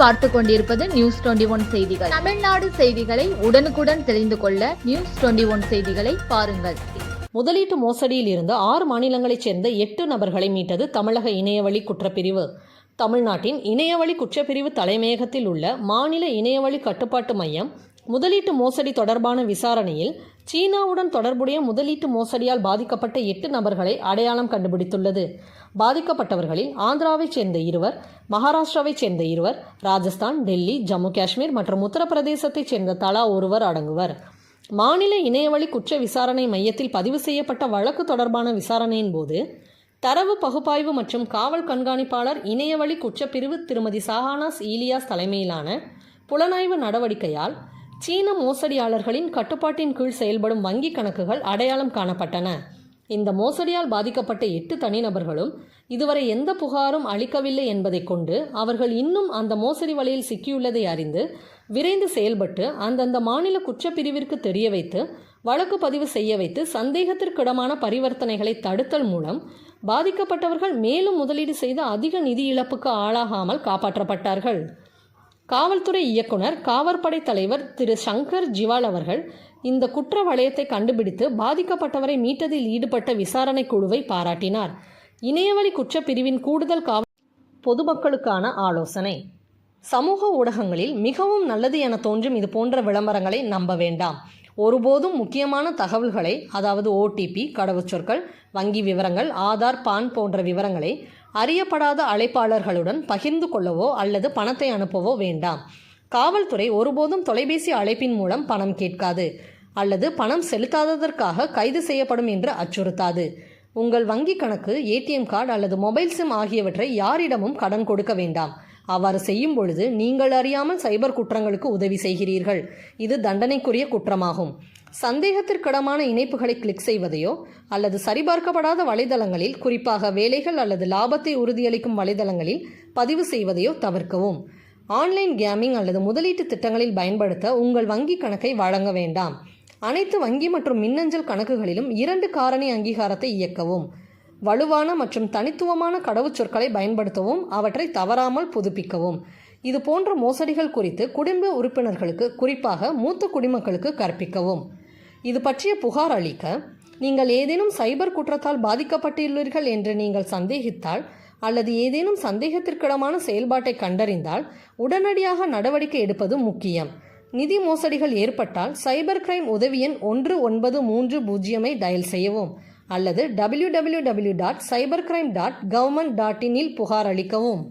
பார்த்து கொண்டிருப்பது news twenty one செய்திகள். தமிழ்நாடு செய்திகளை உடனுக்குடன் தெரிந்து கொள்ள நியூஸ் டுவெண்டி ஒன் செய்திகளை பாருங்கள். முதலீட்டு மோசடியில் இருந்து ஆறு மாநிலங்களைச் சேர்ந்த எட்டு நபர்களை மீட்டது தமிழக இணையவழி குற்றப்பிரிவு. தமிழ்நாட்டின் இணையவழி குற்றப்பிரிவு தலைமையகத்தில் உள்ள மாநில இணையவழி கட்டுப்பாட்டு மையம் முதலீட்டு மோசடி தொடர்பான விசாரணையில் சீனாவுடன் தொடர்புடைய முதலீட்டு மோசடியால் பாதிக்கப்பட்ட எட்டு நபர்களை அடையாளம் கண்டுபிடித்துள்ளது. பாதிக்கப்பட்டவர்களில் ஆந்திராவைச் சேர்ந்த இருவர் மகாராஷ்டிராவைச் சேர்ந்த இருவர் ராஜஸ்தான் டெல்லி ஜம்மு காஷ்மீர் மற்றும் உத்தரப்பிரதேசத்தைச் சேர்ந்த தலா ஒருவர் அடங்குவர். மாநில இணையவழி குற்ற விசாரணை மையத்தில் பதிவு செய்யப்பட்ட வழக்கு தொடர்பான விசாரணையின் போது தரவு பகுப்பாய்வு மற்றும் காவல் கண்காணிப்பாளர் இணையவழி குற்றப்பிரிவு திருமதி சஹானாஸ் ஈலியாஸ் தலைமையிலான புலனாய்வு நடவடிக்கையால் சீன மோசடியாளர்களின் கட்டுப்பாட்டின் கீழ் செயல்படும் வங்கி கணக்குகள் அடையாளம் காணப்பட்டன. இந்த மோசடியால் பாதிக்கப்பட்ட எட்டு தனிநபர்களும் இதுவரை எந்த புகாரும் அளிக்கவில்லை என்பதைக் கொண்டு அவர்கள் இன்னும் அந்த மோசடி வலையில் சிக்கியுள்ளதை அறிந்து விரைந்து செயல்பட்டு அந்தந்த மாநில குற்றப்பிரிவிற்கு தெரிய வைத்து வழக்கு பதிவு செய்ய வைத்து சந்தேகத்திற்கிடமான பரிவர்த்தனைகளை தடுத்தல் மூலம் பாதிக்கப்பட்டவர்கள் மேலும் முதலீடு செய்து அதிக நிதி இழப்புக்கு ஆளாகாமல் காப்பாற்றப்பட்டார்கள். காவல்துறை இயக்குனர் காவற்படை தலைவர் திரு. சங்கர் ஜிவால் அவர்கள் இந்த குற்ற வளையத்தை கண்டுபிடித்து பாதிக்கப்பட்டவரை மீட்டதில் ஈடுபட்ட விசாரணை குழுவை பாராட்டினார். இணையவழி குற்றப்பிரிவின் கூடுதல் காவல் பொதுமக்களுக்கான ஆலோசனை. சமூக ஊடகங்களில் மிகவும் நல்லது என தோன்றும் இது போன்ற விளம்பரங்களை நம்ப வேண்டாம். ஒருபோதும் முக்கியமான தகவல்களை அதாவது ஓடிபி கடவுச்சொற்கள் வங்கி விவரங்கள் ஆதார் பான் போன்ற விவரங்களை அறியப்படாத அழைப்பாளர்களுடன் பகிர்ந்து கொள்ளவோ அல்லது பணத்தை அனுப்பவோ வேண்டாம். காவல்துறை ஒருபோதும் தொலைபேசி அழைப்பின் மூலம் பணம் கேட்காது அல்லது பணம் செலுத்தாததற்காக கைது செய்யப்படும் என்று அச்சுறுத்தாது. உங்கள் வங்கி கணக்கு ஏடிஎம் கார்டு அல்லது மொபைல் சிம் ஆகியவற்றை யாரிடமும் கடன் கொடுக்க வேண்டாம். அவ்வாறு செய்யும் பொழுது நீங்கள் அறியாமல் சைபர் குற்றங்களுக்கு உதவி செய்கிறீர்கள். இது தண்டனைக்குரிய குற்றமாகும். சந்தேகத்திற்கிடமான இணைப்புகளை கிளிக் செய்வதையோ அல்லது சரிபார்க்கப்படாத வலைதளங்களில் குறிப்பாக வேலைகள் அல்லது லாபத்தை உறுதியளிக்கும் வலைதளங்களில் பதிவு செய்வதையோ தவிர்க்கவும். ஆன்லைன் கேமிங் அல்லது முதலீட்டு திட்டங்களில் பயன்படுத்த உங்கள் வங்கி கணக்கை வழங்க வேண்டாம். அனைத்து வங்கி மற்றும் மின்னஞ்சல் கணக்குகளிலும் இரண்டு காரணி அங்கீகாரத்தை இயக்கவும். வலுவான மற்றும் தனித்துவமான கடவுச்சொற்களை பயன்படுத்தவும் அவற்றை தவறாமல் புதுப்பிக்கவும். இது போன்ற மோசடிகள் குறித்து குடும்ப உறுப்பினர்களுக்கு குறிப்பாக மூத்த குடிமக்களுக்கு கற்பிக்கவும். இது பற்றிய புகார் அளிக்க நீங்கள் ஏதேனும் சைபர் குற்றத்தால் பாதிக்கப்பட்டுள்ளீர்கள் என்று நீங்கள் சந்தேகித்தால் அல்லது ஏதேனும் சந்தேகத்திற்கிடமான செயல்பாட்டை கண்டறிந்தால் உடனடியாக நடவடிக்கை எடுப்பது முக்கியம். நிதி மோசடிகள் ஏற்பட்டால் சைபர் கிரைம் உதவி எண் ஒன்று ஒன்பது மூன்று பூஜ்ஜியமை டயல் செய்யவும் அல்லது W W W dot cyber crime dot government dot இனில் புகார் அளிக்கவும்.